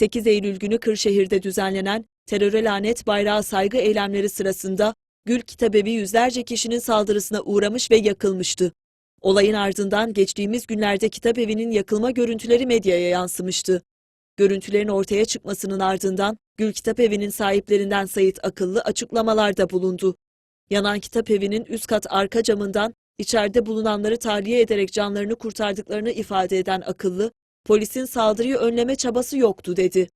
8 Eylül günü Kırşehir'de düzenlenen teröre lanet bayrağı saygı eylemleri sırasında Gül Kitabevi yüzlerce kişinin saldırısına uğramış ve yakılmıştı. Olayın ardından geçtiğimiz günlerde Kitabevi'nin yakılma görüntüleri medyaya yansımıştı. Görüntülerin ortaya çıkmasının ardından Gül Kitabevi'nin sahiplerinden Sayit Akıllı açıklamalarda bulundu. Yanan Kitabevi'nin üst kat arka camından içeride bulunanları tahliye ederek canlarını kurtardıklarını ifade eden Akıllı, polisin saldırıyı önleme çabası yoktu dedi.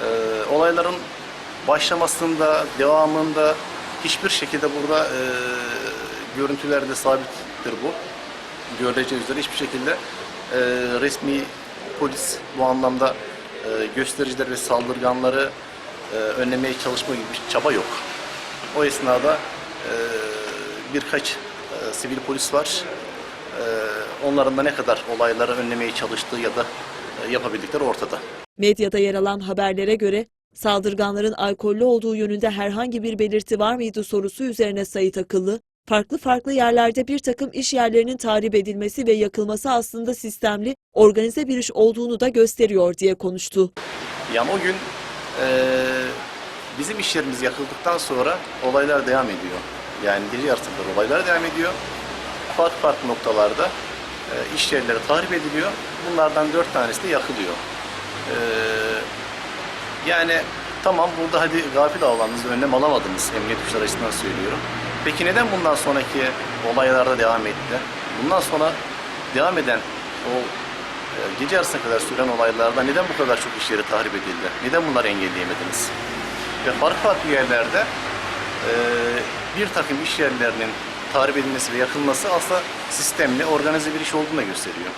Ee, olayların başlamasında, devamında hiçbir şekilde burada e, görüntülerde sabittir bu. Görüleceği üzere hiçbir şekilde e, resmi polis bu anlamda e, göstericiler ve saldırganları e, önlemeye çalışma gibi bir çaba yok. O esnada e, birkaç e, sivil polis var. E, onların da ne kadar olayları önlemeye çalıştığı ya da e, yapabildikleri ortada. Medyada yer alan haberlere göre saldırganların alkollü olduğu yönünde herhangi bir belirti var mıydı sorusu üzerine Sayit Akıllı, farklı farklı yerlerde bir takım iş yerlerinin tahrip edilmesi ve yakılması aslında sistemli, organize bir iş olduğunu da gösteriyor diye konuştu. Yani o gün eee, bizim iş yerimiz yakıldıktan sonra olaylar devam ediyor. Yani gece yarısında olaylar devam ediyor. Farklı farklı noktalarda eee, iş yerleri tahrip ediliyor. Bunlardan dört tanesi de yakılıyor. Eee, yani tamam burada hadi gafil avlandınız, önlem alamadınız emniyet güçleri açısından söylüyorum. Peki neden bundan sonraki olaylarda devam etti? Bundan sonra devam eden o e, gece yarısına kadar süren olaylarda neden bu kadar çok iş yeri tahrip edildi? Neden bunları engelleyemediniz? Ve farklı farklı yerlerde e, bir takım iş yerlerinin tahrip edilmesi ve yakılması aslında sistemli, organize bir iş olduğunu da gösteriyor.